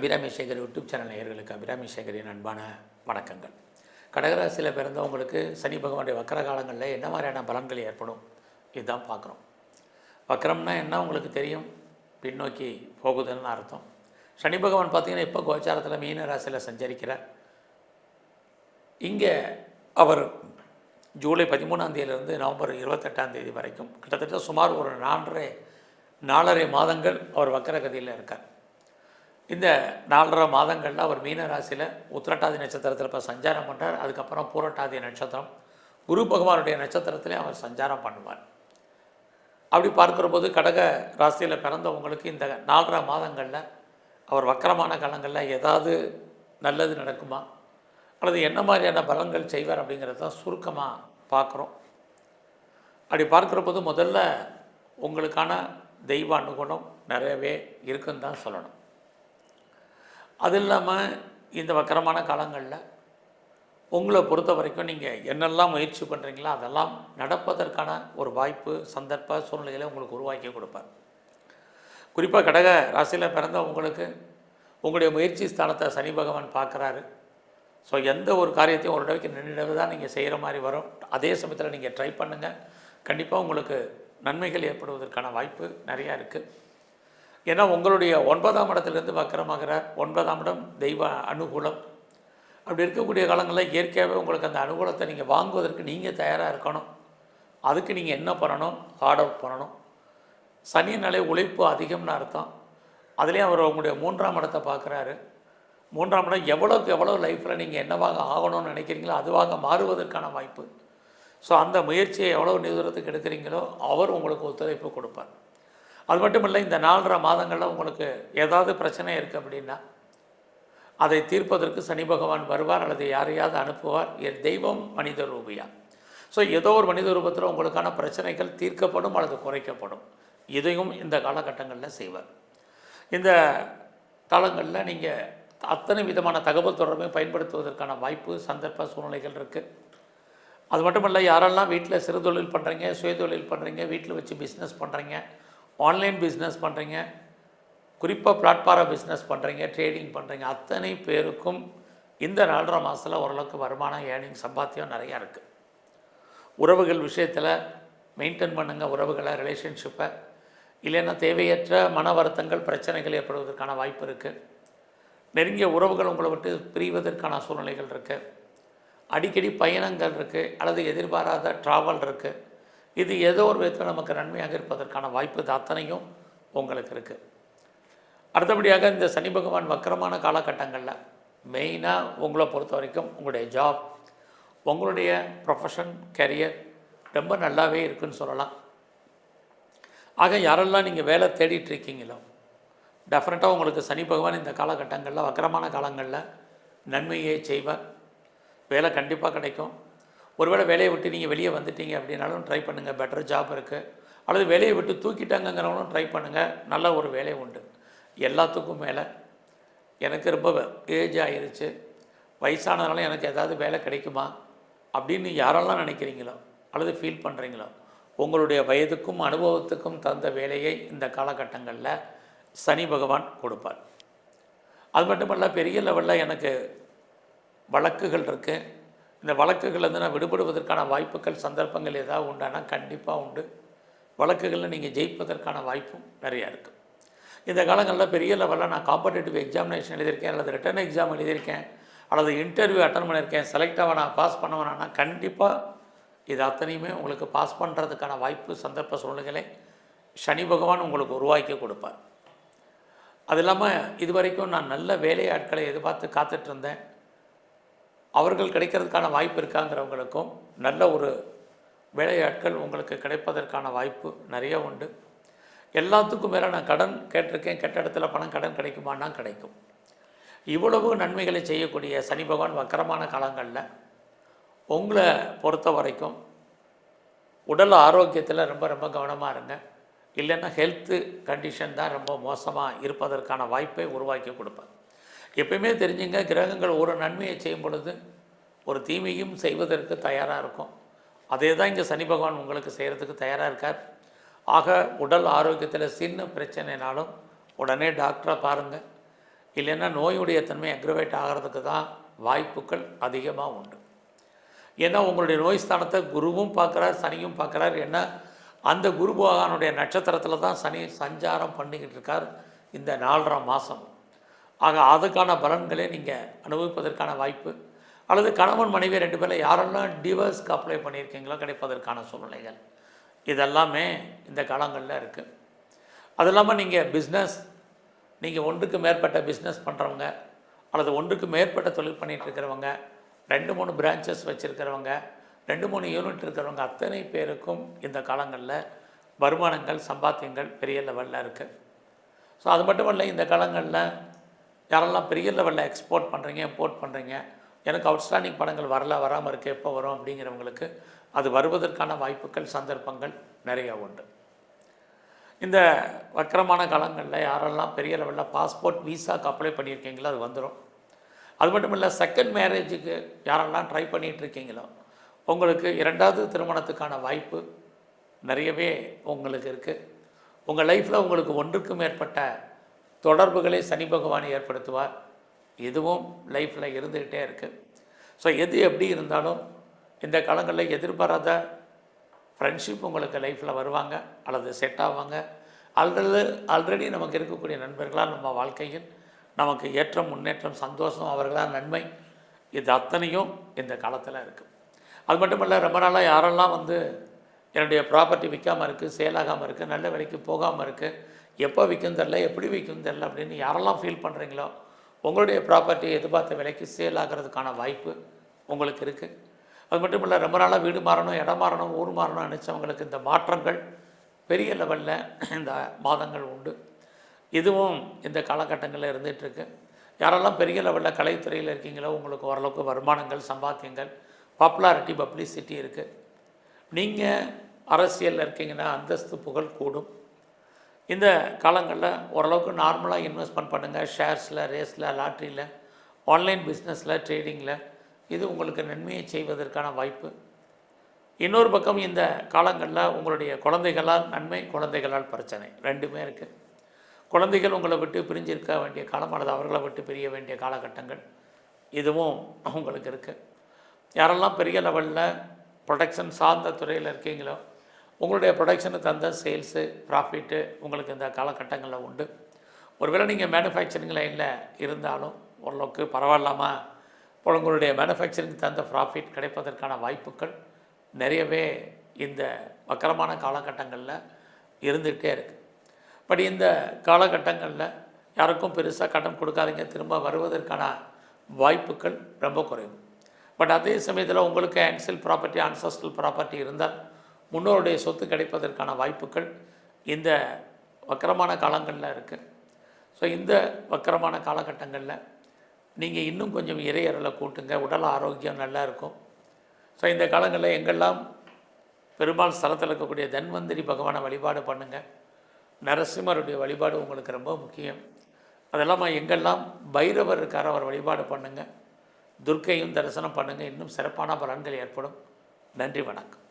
Abirami Sekar YouTube channel நேயர்களுக்கு அபிராமி சேகரின் அன்பான வணக்கங்கள். கடகராசியில் பிறந்தவங்களுக்கு சனி பகவானுடைய வக்கர காலங்களில் என்ன மாதிரியான பலன்கள் ஏற்படும்? இதுதான் பார்க்குறோம். வக்கரம்னா என்ன உங்களுக்கு தெரியும்? பின்னோக்கி போகுதுன்னு அர்த்தம். சனி பகவான் பார்த்திங்கன்னா இப்போ கோச்சாரத்தில் மீன ராசியில் சஞ்சரிக்கிறார். இங்கே அவர் ஜூலை பதிமூணாம் தேதியிலிருந்து நவம்பர் இருபத்தெட்டாம் தேதி வரைக்கும் கிட்டத்தட்ட சுமார் ஒரு நாலரை நாலரை மாதங்கள் அவர் வக்கரகதியில் இருக்கார். இந்த நாலரை மாதங்களில் அவர் மீன ராசியில் உத்திரட்டாதி நட்சத்திரத்தில் இப்போ சஞ்சாரம் பண்ணுறார் அதுக்கப்புறம் பூரட்டாதி நட்சத்திரம். குரு பகவானுடைய நட்சத்திரத்திலே அவர் சஞ்சாரம் பண்ணுவார். அப்படி பார்க்குற போது கடக ராசியில் பிறந்தவங்களுக்கு இந்த நாலரை மாதங்களில் அவர் வக்கரமான காலங்களில் ஏதாவது நல்லது நடக்குமா? அல்லது என்ன மாதிரியான பலன்கள் செய்வார் அப்படிங்கிறத தான் சுருக்கமாக பார்க்குறோம். அப்படி பார்க்குற போது முதல்ல உங்களுக்கான தெய்வ அனுகுணம் நிறையவே இருக்குன்னு தான் சொல்லணும். அது இல்லாமல் இந்த வக்கரமான காலங்களில் உங்களை பொறுத்த வரைக்கும் நீங்கள் என்னெல்லாம் முயற்சி பண்ணுறீங்களோ அதெல்லாம் நடப்பதற்கான ஒரு வாய்ப்பு சந்தர்ப்ப சூழ்நிலைகளை உங்களுக்கு உருவாக்கி கொடுப்பார். குறிப்பாக கடக ராசியில் பிறந்த உங்களுக்கு உங்களுடைய முயற்சி ஸ்தானத்தை சனி பகவான் பார்க்குறாரு. ஸோ எந்த ஒரு காரியத்தையும் ஒரு தடவைக்கு ரெண்டு தான் நீங்கள் செய்கிற மாதிரி வரும். அதே சமயத்தில் நீங்கள் ட்ரை பண்ணுங்கள் கண்டிப்பாக உங்களுக்கு நன்மைகள் ஏற்படுவதற்கான வாய்ப்பு நிறையா இருக்குது ஏன்னா உங்களுடைய ஒன்பதாம் இடத்துலேருந்து வக்கரமாகிறார் ஒன்பதாம் இடம் தெய்வ அனுகூலம். அப்படி இருக்கக்கூடிய காலங்களில் இயற்கையாகவே உங்களுக்கு அந்த அனுகூலத்தை நீங்கள் வாங்குவதற்கு நீங்கள் தயாராக இருக்கணும். அதுக்கு நீங்கள் என்ன பண்ணணும்? ஹார்ட் ஒர்க் பண்ணணும். சனியினாலே உழைப்பு அதிகம்னு அர்த்தம். அதுலேயும் அவர் உங்களுடைய மூன்றாம் இடத்தை பார்க்குறாரு. மூன்றாம் இடம் எவ்வளோக்கு எவ்வளோ லைஃப்பில் நீங்கள் என்னவாக ஆகணும்னு நினைக்கிறீங்களோ அதுவாக மாறுவதற்கான வாய்ப்பு. ஸோ அந்த முயற்சியை எவ்வளோ நிதுரத்துக்கு எடுக்கிறீங்களோ அவர் உங்களுக்கு ஒத்துழைப்பு கொடுப்பார். அது மட்டும் இல்லை இந்த நாலரை மாதங்களில் உங்களுக்கு ஏதாவது பிரச்சனை இருக்குது அப்படின்னா அதை தீர்ப்பதற்கு சனி பகவான் வருவார் அல்லது யாரையாவது அனுப்புவார். என் தெய்வம் மனித ரூபியா. ஸோ ஏதோ ஒரு மனித ரூபத்தில் உங்களுக்கான பிரச்சனைகள் தீர்க்கப்படும் அல்லது குறைக்கப்படும். இதையும் இந்த காலகட்டங்களில் செய்வார். இந்த காலங்களில் நீங்கள் அத்தனை விதமான தகவல் தொடர்பை பயன்படுத்துவதற்கான வாய்ப்பு சந்தர்ப்ப சூழ்நிலைகள் இருக்குது அது மட்டும் இல்லை யாரெல்லாம் வீட்டில் சிறு தொழில் பண்ணுறீங்க சுயதொழில் பண்ணுறீங்க வீட்டில் வச்சு பிஸ்னஸ் பண்ணுறீங்க ஆன்லைன் பிஸ்னஸ் பண்ணுறீங்க குறிப்பாக பிளாட்ஃபாரம் பிஸ்னஸ் பண்ணுறீங்க ட்ரேடிங் பண்ணுறீங்க அத்தனை பேருக்கும் இந்த நாலரை மாதத்தில் ஓரளவுக்கு வருமானம் ஏர்னிங் சம்பாத்தியம் நிறையா இருக்குது உறவுகள் விஷயத்தில் மெயின்டைன் பண்ணுங்கள் உறவுகளை ரிலேஷன்ஷிப்பை இல்லைன்னா தேவையற்ற மன வருத்தங்கள் பிரச்சனைகள் ஏற்படுவதற்கான வாய்ப்பு இருக்குது நெருங்கிய உறவுகள் உங்களை விட்டு பிரிவதற்கான சூழ்நிலைகள் இருக்குது அடிக்கடி பயணங்கள் இருக்குது அல்லது எதிர்பாராத ட்ராவல் இருக்குது இது ஏதோ ஒரு விதத்தில் நமக்கு நன்மையாக இருப்பதற்கான வாய்ப்பு இது அத்தனையும் உங்களுக்கு இருக்குது அடுத்தபடியாக இந்த சனி பகவான் வக்கரமான காலகட்டங்களில் மெயினாக உங்களை பொறுத்த வரைக்கும் உங்களுடைய ஜாப் உங்களுடைய ப்ரொஃபஷன் கெரியர் ரொம்ப நல்லாவே இருக்குன்னு சொல்லலாம். ஆக யாரெல்லாம் நீங்கள் வேலை தேடிட்டு இருக்கீங்களோ டெஃபினட்டாக உங்களுக்கு சனி பகவான் இந்த காலகட்டங்களில் வக்கரமான காலங்களில் நன்மையை செய்வார். வேலை கண்டிப்பாக கிடைக்கும். ஒருவேளை வேலையை விட்டு நீங்கள் வெளியே வந்துட்டீங்க அப்படின்னாலும் ட்ரை பண்ணுங்கள் பெட்டர் ஜாப் இருக்குது அல்லது வேலையை விட்டு தூக்கிட்டாங்கங்கிறவங்களும் ட்ரை பண்ணுங்கள் நல்ல ஒரு வேலை உண்டு. எல்லாத்துக்கும் மேலே எனக்கு ரொம்ப ஏஜ் ஆயிருச்சு. வயசானதுனால எனக்கு ஏதாவது வேலை கிடைக்குமா? அப்படின்னு யாரெல்லாம் நினைக்கிறீங்களோ அல்லது ஃபீல் பண்ணுறீங்களோ உங்களுடைய வயதுக்கும் அனுபவத்துக்கும் தகுந்த வேலையை இந்த காலகட்டங்களில் சனி பகவான் கொடுப்பார். அது மட்டுமல்ல பெரிய லெவலில் எனக்கு வழக்குகள் இருக்குது இந்த வழக்குகள்லேருந்து நான் விடுபடுவதற்கான வாய்ப்புகள் சந்தர்ப்பங்கள் ஏதாவது உண்டானா கண்டிப்பாக உண்டு. வழக்குகளில் நீங்கள் ஜெயிப்பதற்கான வாய்ப்பும் நிறையா இருக்குது இந்த காலங்களில் பெரிய லெவலில் நான் காம்படேட்டிவ் எக்ஸாமினேஷன் எழுதியிருக்கேன் அல்லது ரிட்டர்ன் எக்ஸாம் எழுதியிருக்கேன் அல்லது இன்டர்வியூ அட்டன் பண்ணியிருக்கேன் செலக்ட் ஆக பாஸ் பண்ணுவேனா கண்டிப்பாக இது அத்தனையுமே உங்களுக்கு பாஸ் பண்ணுறதுக்கான வாய்ப்பு சந்தர்ப்ப சூழ்நிலைகளை சனி பகவான் உங்களுக்கு உருவாக்கி கொடுப்பார். அது இல்லாமல் இது வரைக்கும் நான் நல்ல வேலையாட்களை எதிர்பார்த்து காத்துட்ருந்தேன் அவர்கள் கிடைக்கிறதுக்கான வாய்ப்பு இருக்காங்கிறவங்களுக்கும் நல்ல ஒரு வேலையாட்கள் உங்களுக்கு கிடைப்பதற்கான வாய்ப்பு நிறைய உண்டு. எல்லாத்துக்கும் மேலே நான் கடன் கேட்டிருக்கேன். கெட்ட இடத்துல பணம் கடன் கிடைக்குமான்னா கிடைக்கும். இவ்வளவு நன்மைகளை செய்யக்கூடிய சனி பகவான் வக்கரமான காலங்களில் உங்களை பொறுத்த வரைக்கும் உடல் ஆரோக்கியத்தில் ரொம்ப ரொம்ப கவனமாக இருங்க. இல்லைன்னா ஹெல்த்து கண்டிஷன் தான் ரொம்ப மோசமாக இருப்பதற்கான வாய்ப்பை உருவாக்கி கொடுப்பேன் எப்பயுமே தெரிஞ்சுங்க கிரகங்கள் ஒரு நன்மையை செய்யும் பொழுது ஒரு தீமையும் செய்வதற்கு தயாராக இருக்கும். அதே தான் இங்கே சனி பகவான் உங்களுக்கு செய்கிறதுக்கு தயாராக இருக்கார். ஆக உடல் ஆரோக்கியத்தில் சின்ன பிரச்சனைனாலும் உடனே டாக்டரை பாருங்கள் இல்லைன்னா நோயுடைய தன்மை அக்ரவேட் ஆகிறதுக்கு தான் வாய்ப்புகள் அதிகமாக உண்டு. ஏன்னா உங்களுடைய நோய் ஸ்தானத்தை குருவும் பார்க்குறார் சனியும் பார்க்குறார். ஏன்னா அந்த குரு பகவானுடைய நட்சத்திரத்தில் தான் சனி சஞ்சாரம் பண்ணிக்கிட்டு இருக்கார் இந்த நாலரை மாதம் ஆக அதுக்கான பலன்களை நீங்கள் அனுபவிப்பதற்கான வாய்ப்பு. அல்லது கணவன் மனைவி ரெண்டு பேரில் யாரெல்லாம் டிவர்ஸ்க்கு அப்ளை பண்ணியிருக்கீங்களோ கிடைப்பதற்கான சூழ்நிலைகள். இதெல்லாமே இந்த காலங்களில் இருக்குது அது இல்லாமல் நீங்கள் பிஸ்னஸ் நீங்கள் ஒன்றுக்கு மேற்பட்ட பிஸ்னஸ் பண்ணுறவங்க அல்லது ஒன்றுக்கு மேற்பட்ட தொழில் பண்ணிகிட்டு இருக்கிறவங்க ரெண்டு மூணு பிரான்ச்சஸ் வச்சுருக்கிறவங்க ரெண்டு மூணு யூனிட் இருக்கிறவங்க அத்தனை பேருக்கும் இந்த காலங்களில் வருமானங்கள் சம்பாத்தியங்கள் பெரிய லெவலில் இருக்குது ஸோ அது மட்டும் இல்லை இந்த காலங்களில் யாரெல்லாம் பெரிய லெவலில் எக்ஸ்போர்ட் பண்ணுறீங்க இம்போர்ட் பண்ணுறீங்க எனக்கு அவுட்ஸ்டாண்டிங் படங்கள் வரல வராமல் இருக்க எப்போ வரும் அப்படிங்கிறவங்களுக்கு அது வருவதற்கான வாய்ப்புகள் சந்தர்ப்பங்கள் நிறையா உண்டு. இந்த வக்கரமான காலங்களில் யாரெல்லாம் பெரிய லெவலில் பாஸ்போர்ட் விசாக்கு அப்ளை பண்ணியிருக்கீங்களோ அது வந்துடும் அது மட்டும் இல்லை செகண்ட் மேரேஜுக்கு யாரெல்லாம் ட்ரை பண்ணிகிட்ருக்கீங்களோ உங்களுக்கு இரண்டாவது திருமணத்துக்கான வாய்ப்பு நிறையவே உங்களுக்கு இருக்குது உங்கள் லைஃப்பில் உங்களுக்கு ஒன்றுக்கு மேற்பட்ட தொடர்புகளை சனி பகவான் ஏற்படுத்துவார். இதுவும் லைஃப்பில் இருந்துக்கிட்டே இருக்குது ஸோ எது எப்படி இருந்தாலும் இந்த காலங்களில் எதிர்பாராத ஃப்ரெண்ட்ஷிப் உங்களுக்கு லைஃப்பில் வருவாங்க அல்லது செட் ஆவாங்க. ஆல்ரெடி ஆல்ரெடி நமக்கு இருக்கக்கூடிய நண்பர்களால் நம்ம வாழ்க்கையில் நமக்கு ஏற்றம் முன்னேற்றம் சந்தோஷம் அவர்களால் நன்மை இது அத்தனையும் இந்த காலத்தில் இருக்குது அது மட்டும் இல்லை ரொம்ப நாளாக யாரெல்லாம் வந்து என்னுடைய ப்ராப்பர்ட்டி விற்காமல் இருக்குது சேலாகாமல் இருக்குது நல்ல விலைக்கு போகாமல் இருக்குது எப்போ விற்கும் தெரில எப்படி விற்கும் தெரில அப்படின்னு யாரெல்லாம் ஃபீல் பண்ணுறீங்களோ உங்களுடைய ப்ராப்பர்ட்டி எதிர்பார்த்த விலைக்கு சேல் ஆகிறதுக்கான வாய்ப்பு உங்களுக்கு இருக்குது அது மட்டும் இல்லை ரொம்ப நாளாக வீடு மாறணும் இடம் மாறணும் ஊர் மாறணும் நினச்சவங்களுக்கு இந்த மாற்றங்கள் பெரிய லெவலில் இந்த மாதங்கள் உண்டு. இதுவும் இந்த காலகட்டங்களில் இருந்துகிட்ருக்கு யாரெல்லாம் பெரிய லெவலில் கலைத்துறையில் இருக்கீங்களோ உங்களுக்கு ஓரளவுக்கு வருமானங்கள் சம்பாத்தியங்கள் பாப்புலாரிட்டி பப்ளிசிட்டி இருக்குது நீங்கள் அரசியலில் இருக்கீங்கன்னா அந்தஸ்து புகழ் கூடும். இந்த காலங்களில் ஓரளவுக்கு நார்மலாக இன்வெஸ்ட்மெண்ட் பண்ணுங்கள் ஷேர்ஸில் ரேஸில் லாட்ரியில் ஆன்லைன் பிஸ்னஸில் ட்ரேடிங்கில் இது உங்களுக்கு நன்மையை செய்வதற்கான வாய்ப்பு. இன்னொரு பக்கம் இந்த காலங்களில் உங்களுடைய குழந்தைகளால் நன்மை குழந்தைகளால் பிரச்சனை. ரெண்டுமே இருக்குது குழந்தைகள் உங்களை விட்டு பிரிஞ்சிருக்க வேண்டிய காலம் அல்லது அவர்களை விட்டு பிரிய வேண்டிய காலகட்டங்கள் இதுவும் உங்களுக்கு இருக்குது யாரெல்லாம் பெரிய லெவலில் ப்ரொடெக்ஷன் சார்ந்த துறையில் இருக்கீங்களோ உங்களுடைய ப்ரொடக்ஷனை தந்த சேல்ஸு ப்ராஃபிட்டு உங்களுக்கு இந்த காலகட்டங்களில் உண்டு. ஒருவேளை நீங்கள் மேனுஃபேக்சரிங் லைனில் இருந்தாலும் ஓரளவுக்கு பரவாயில்லாமல் இப்போ உங்களுடைய மேனுஃபேக்சரிங் தந்த ப்ராஃபிட் கிடைப்பதற்கான வாய்ப்புகள் நிறையவே இந்த வக்கரமான காலகட்டங்களில் இருந்துகிட்டே இருக்குது பட் இந்த காலகட்டங்களில் யாருக்கும் பெருசாக கடன் கொடுக்காதீங்க திரும்ப வருவதற்கான வாய்ப்புகள் ரொம்ப குறைவு. பட் அதே சமயத்தில் உங்களுக்கு ஆன்சல் ப்ராப்பர்ட்டி அன்சஸ்டல் ப்ராப்பர்ட்டி இருந்தால் முன்னோருடைய சொத்து கிடைப்பதற்கான வாய்ப்புகள் இந்த வக்கரமான காலங்களில் இருக்குது ஸோ இந்த வக்கரமான காலகட்டங்களில் நீங்கள் இன்னும் கொஞ்சம் இறையறலை கூட்டுங்க உடல் ஆரோக்கியம் நல்லா இருக்கும். ஸோ இந்த காலங்களில் எங்கெல்லாம் பெருமாள் ஸ்தலத்தில் இருக்கக்கூடிய தன்வந்திரி பகவானை வழிபாடு பண்ணுங்கள் நரசிம்மருடைய வழிபாடு உங்களுக்கு ரொம்ப முக்கியம். அதெல்லாம் எங்கெல்லாம் பைரவர் இருக்கார் அவர் வழிபாடு பண்ணுங்கள் துர்க்கையும் தரிசனம் பண்ணுங்கள் இன்னும் சிறப்பான பலன்கள் ஏற்படும். நன்றி வணக்கம்.